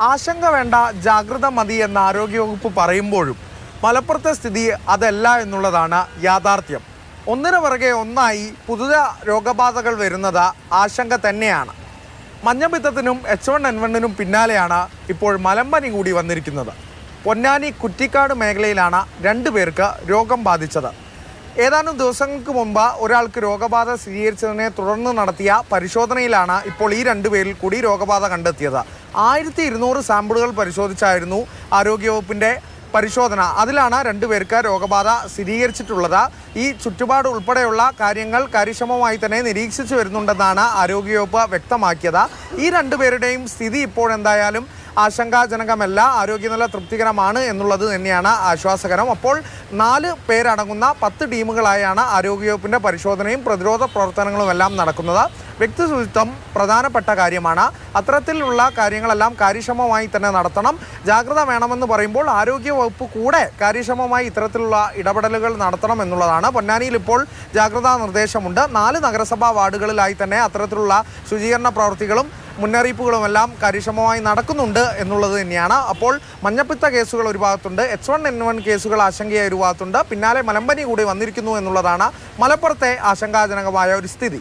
ആശങ്ക വേണ്ട ജാഗ്രത മതി എന്ന ആരോഗ്യവകുപ്പ് പറയുമ്പോഴും മലപ്പുറത്തെ സ്ഥിതി അതല്ല എന്നുള്ളതാണ് യാഥാർത്ഥ്യം. ഒന്നിന് പിറകെ ഒന്നായി പുതിയ രോഗബാധകൾ വരുന്നത് ആശങ്ക തന്നെയാണ്. മഞ്ഞപിത്തത്തിനും എച്ച് വൺ എൻ വണ്ണിനും പിന്നാലെയാണ് ഇപ്പോൾ മലമ്പനി കൂടി വന്നിരിക്കുന്നത്. പൊന്നാനി കുറ്റിക്കാട് മേഖലയിലാണ് രണ്ടു പേർക്ക് രോഗം ബാധിച്ചത്. ഏതാനും ദിവസങ്ങൾക്ക് മുമ്പ് ഒരാൾക്ക് രോഗബാധ സ്ഥിരീകരിച്ചതിനെ തുടർന്ന് നടത്തിയ പരിശോധനയിലാണ് ഇപ്പോൾ ഈ രണ്ടുപേരിൽ കൂടി രോഗബാധ കണ്ടെത്തിയത്. ആയിരത്തി ഇരുന്നൂറ് സാമ്പിളുകൾ പരിശോധിച്ചായിരുന്നു ആരോഗ്യവകുപ്പിന്റെ പരിശോധന. അതിലാണ് രണ്ടുപേർക്ക് രോഗബാധ സ്ഥിരീകരിച്ചിട്ടുള്ളത്. ഈ ചുറ്റുപാട് ഉൾപ്പെടെയുള്ള കാര്യങ്ങൾ കാര്യക്ഷമമായി തന്നെ നിരീക്ഷിച്ചു വരുന്നുണ്ടെന്നാണ് ആരോഗ്യവകുപ്പ് വ്യക്തമാക്കിയത്. ഈ രണ്ടുപേരുടെയും സ്ഥിതി ഇപ്പോഴെന്തായാലും ആശങ്കാജനകമല്ല. ആരോഗ്യനില തൃപ്തികരമാണ് എന്നുള്ളത് തന്നെയാണ് ആശ്വാസകരം. അപ്പോൾ നാല് പേരടങ്ങുന്ന പത്ത് ടീമുകളായാണ് ആരോഗ്യവകുപ്പിന്റെ പരിശോധനയും പ്രതിരോധ പ്രവർത്തനങ്ങളും എല്ലാം നടക്കുന്നത്. വ്യക്തിശുചിത്വം പ്രധാനപ്പെട്ട കാര്യമാണ്. അത്തരത്തിലുള്ള കാര്യങ്ങളെല്ലാം കാര്യക്ഷമമായി തന്നെ നടത്തണം. ജാഗ്രത വേണമെന്ന് പറയുമ്പോൾ ആരോഗ്യവകുപ്പ് കൂടെ കാര്യക്ഷമമായി ഇത്തരത്തിലുള്ള ഇടപെടലുകൾ നടത്തണം എന്നുള്ളതാണ്. പൊന്നാനിയിൽ ഇപ്പോൾ ജാഗ്രതാ നിർദ്ദേശമുണ്ട്. നാല് നഗരസഭാ വാർഡുകളിലായി തന്നെ അത്തരത്തിലുള്ള ശുചീകരണ പ്രവൃത്തികളും മുന്നറിയിപ്പുകളുമെല്ലാം കാര്യക്ഷമമായി നടക്കുന്നുണ്ട് എന്നുള്ളത് തന്നെയാണ്. അപ്പോൾ മഞ്ഞപ്പിത്ത കേസുകൾ ഒരു ഭാഗത്തുണ്ട്. എച്ച് വൺ എൻ വൺ കേസുകൾ ആശങ്കയായ ഒരു ഭാഗത്തുണ്ട്. പിന്നാലെ മലമ്പനി കൂടി വന്നിരിക്കുന്നു എന്നുള്ളതാണ് മലപ്പുറത്തെ ആശങ്കാജനകമായ ഒരു സ്ഥിതി.